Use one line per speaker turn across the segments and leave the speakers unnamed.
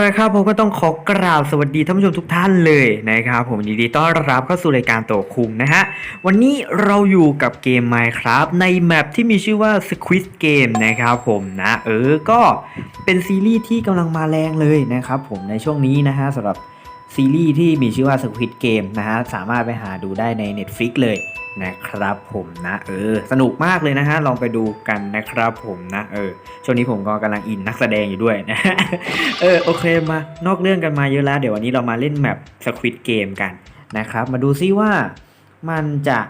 ละครับผมก็ต้องขอกราบสวัสดีท่านผู้ชมทุกท่านเลยนะครับผมยินดีต้อนรับเข้าสู่รายการโตคุงนะฮะ วันนี้เราอยู่กับเกม Minecraft ในแมปที่มีชื่อว่า Squid Game นะครับผมนะเออก็เป็นซีรีส์ที่กำลังมาแรงเลยนะครับผมในช่วงนี้นะฮะสำหรับซีรีส์ที่มีชื่อว่า Squid Game นะฮะสามารถไปหาดูได้ใน Netflix เลย นะครับผมนะเออ สนุกมากเลยนะฮะลองไปดูกันนะครับผมนะเออช่วงนี้ผมก็กำลังอินนักแสดงอยู่ด้วยนะเออโอเคมานอกเรื่องกันมาเยอะแล้วเดี๋ยววันนี้เรามาเล่นแมป Squid Game กันนะครับ มาดูซิว่ามันจะ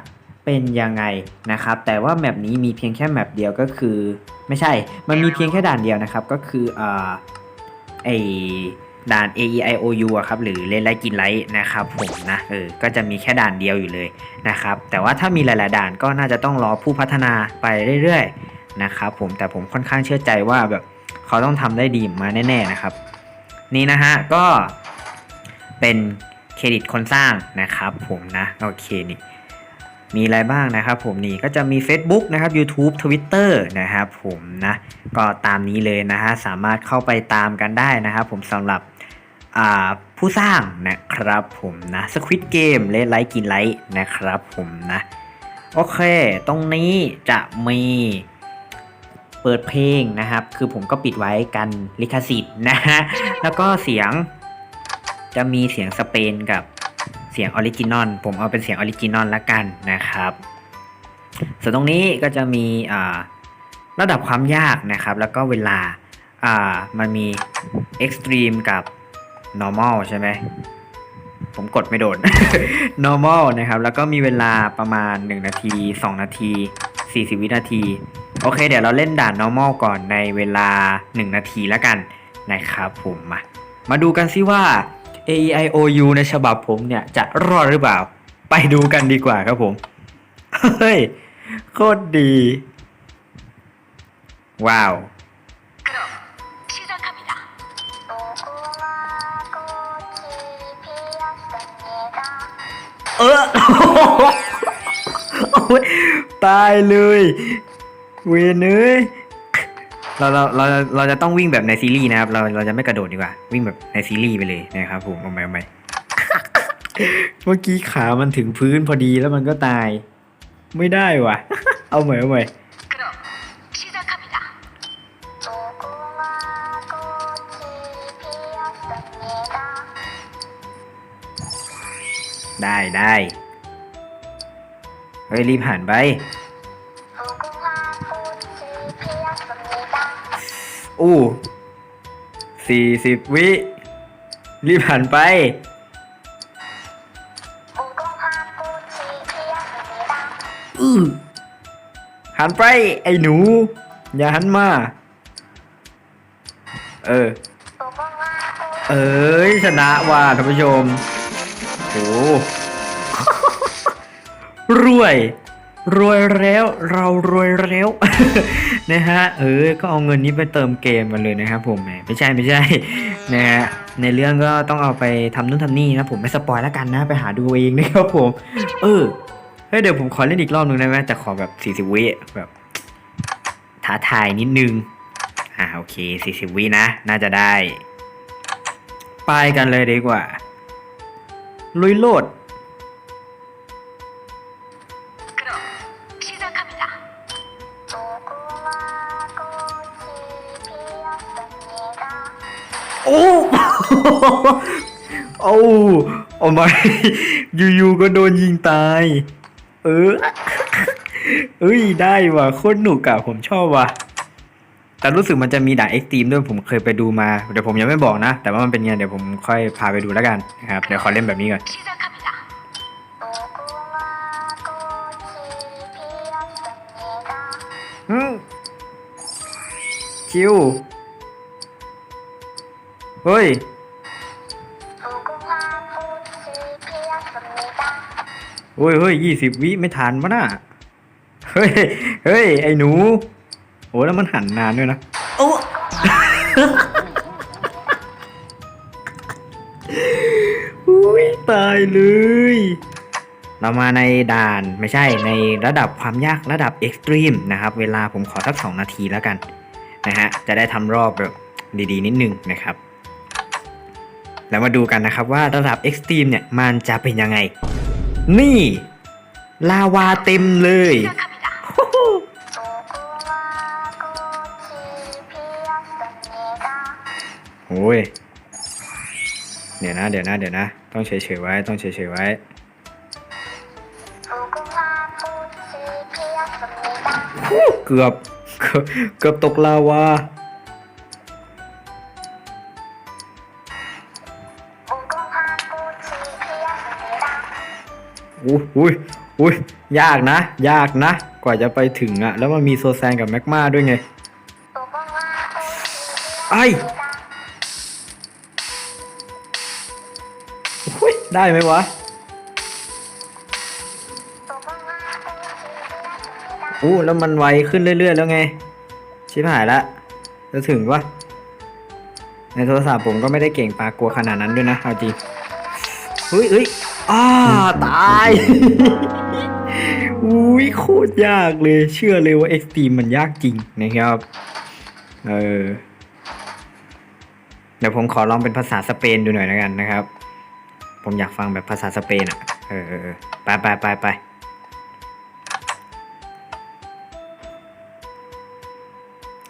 เป็นยังไงนะครับ แต่ว่าแมปนี้มีเพียงแค่แมปเดียวก็คือ ไม่ใช่ มันมีเพียงแค่ด่านเดียวนะครับ ก็คืออ่าไอ ด่าน A E I O U อะครับหรือเล่นไล่กินไลท์นะครับผมนะเออก็จะมีแค่ด่านเดียวอยู่เลยนะครับแต่ว่าถ้ามีหลายๆด่านก็น่าจะต้องรอผู้พัฒนาไปเรื่อยๆนะครับผมแต่ผมค่อนข้างเชื่อใจว่าแบบเขาต้องทำได้ดีมาแน่ๆนะครับ นี่นะฮะก็เป็นเครดิตคนสร้างนะครับผมนะโอเคนี่มีอะไรบ้างนะครับผมนี่ก็จะมี Facebook นะครับ YouTube Twitter นะครับผมนะก็ตามนี้เลยนะฮะสามารถเข้าไปตามกันได้นะครับผมสำหรับ ผู้สร้างนะครับผมนะ Squid Game เล่นไลค์กินไลค์นะครับผมนะ โอเค ตรงนี้จะมีเปิดเพลงนะครับ คือผมก็ปิดไว้กันลิขสิทธิ์นะฮะ แล้วก็เสียงจะมีเสียงสเปนกับเสียงออริจินอลผมเอาเป็นเสียงออริจินอลละกันนะครับ ส่วนตรงนี้ก็จะมีระดับความยากนะครับ แล้วก็เวลาอ่ามันมี Extreme กับ Normal ใช่ไหมผมกดไม่โดน normal นะครับ แล้วก็มีเวลาประมาณ 1 นาที 2 นาที 40 วินาที โอเค เดี๋ยวเราเล่นด่าน normal ก่อนในเวลา 1 นาทีแล้วกันนะครับผมมา มาดูกันซิว่า A E I O U ในฉบับผมเนี่ย จะรอดหรือเปล่า ไปดูกันดีกว่าครับผม เฮ้ย โคตรดี ว้าว เออตายเลย เวเอ้ยเราเราเราเราจะต้องวิ่งแบบในซีรีส์นะครับ เราเราจะไม่กระโดดดีกว่า วิ่งแบบในซีรีส์ไปเลยนะครับผมเอาไหมเอาไหมเมื่อกี้ขามันถึงพื้นพอดีแล้วมันก็ตาย ไม่ได้ว่ะ เอาใหม่เอาใหม่ ได้ได้เฮ้ยรีบผ่านไป อู้สี่สิบวิ รีบผ่านไป อือหันไป ไอ้หนู อย่าหันมา เออ เอ้ยชนะว่ะท่านผู้ชม โอ้รวย รวยแล้วเรารวยแล้วนะฮะเออก็เอาเงินนี้ไปเติมเกมกันเลยนะครับผมแหมไม่ใช่ไม่ใช่นะฮะในเรื่องก็ต้องเอาไปทำนู่นทำนี่นะผมไม่สปอยแล้วกันนะไปหาดูเองนะครับผม เออเฮ้ยเดี๋ยวผมขอเล่นอีกรอบนึงได้ไหมแต่ขอแบบ 40 วิแบบท้าทายนิดนึง อ่าโอเค 40 วินะ น่าจะได้ ไปกันเลยดีกว่า ลุยโลด โอ้โอ้โอไม่อยู่ๆก็โดนยิงตาย เออ เอ้ย ได้ว่ะ โคตรหนุกอะผมชอบว่ะ แต่รู้สึกมันจะมีด่านเอ็กซ์ตีมด้วยผมเคยไปดูมา เดี๋ยวผมยังไม่บอกนะ แต่ว่ามันเป็นไงเดี๋ยวผมค่อยพาไปดูแล้วกันนะครับ เดี๋ยวขอเล่นแบบนี้ก่อนคิวเฮ้ย โอ้ยเฮ้ยยี่สิบวิไม่ทันวะน่ะ เฮ้ย เฮ้ย ไอ้หนู อ้แล้วมันหันนานด้วยนะ โอ้อุ้ยตายเลย เรามาในด่านไม่ใช่ในระดับความยากระดับเอ็กซ์ตรีมนะครับ เวลาผมขอสัก2นาทีแล้วกันนะฮะ จะได้ทำรอบแบบดีๆ นิดนึงนะครับ แล้วมาดูกันนะครับว่าระดับ Extreme เนี่ยมันจะเป็นยังไง นี่ ลาวาเต็มเลย โอ้ย เดี๋ยวนะ เดี๋ยวนะ เดี๋ยวนะ ต้องเฉยๆไว้ ต้องเฉยๆไว้ เกือบ เกือบตกลาวาอุ้ยอุ้ยอ้ยยากนะ ยากนะ กว่าจะไปถึงอะแล้วมันมีโซแซงกับแมกมาด้วยไง ไอ ได้ไหมวะ อู้แล้วมันไวขึ้นเรื่อย ๆ แล้วไง ชิบหายละจะถึงวะในโทรศัพท์ผมก็ไม่ได้เก่งปลากลัวขนาดนั้นด้วยนะเอาจริงเฮ้ยเฮ้ยอ้าตาย อุ้ยโคตรยากเลย เชื่อเลยว่าเอ็กซ์ตีมมันยากจริงนะครับ เออ เดี๋ยวผมขอลองเป็นภาษาสเปนดูหน่อยแล้วกันนะครับ ผมอยากฟังแบบภาษาสเปนอะเออเออเออไปไปไปไป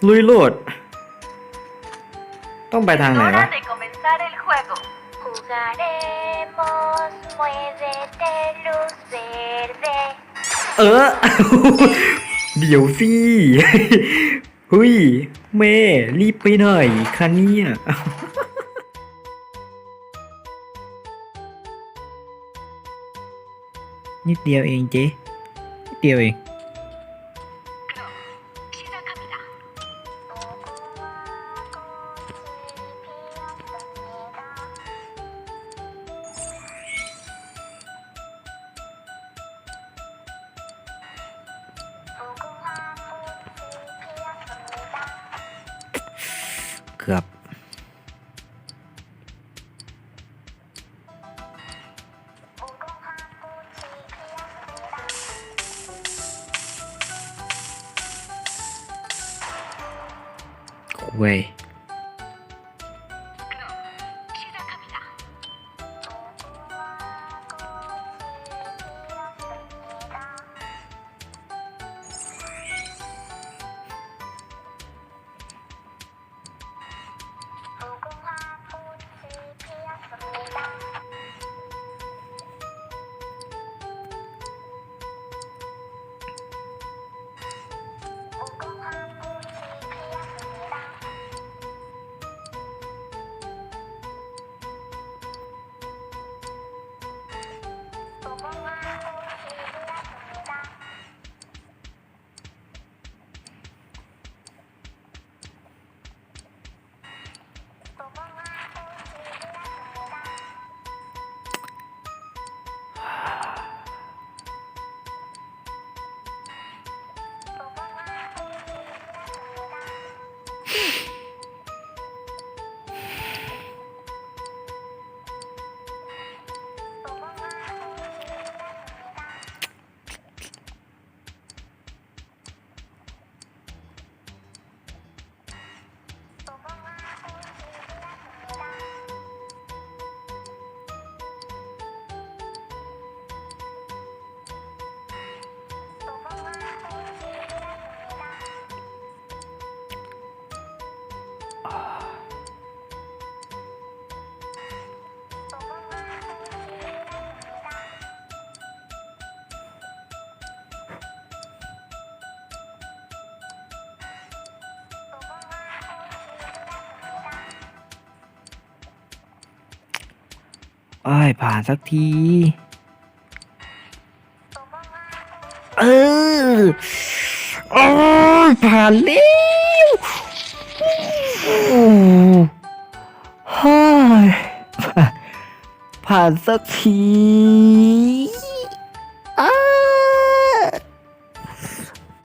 ลุยโลด ต้องไปทางไหนวะ
Hora de comenzar el juego.
Jugaremos muévete luz verde.
เออ เดี๋ยวสิเฮ้ยแม่รีบไปหน่อยคะเนี่ย นิดเดียวเองเจ๊นิดเดียวเอง เกือบ
way.
เอ้ยผ่านสักที เออโอ้ยผ่านแล้วเฮ้ยผ่านสักที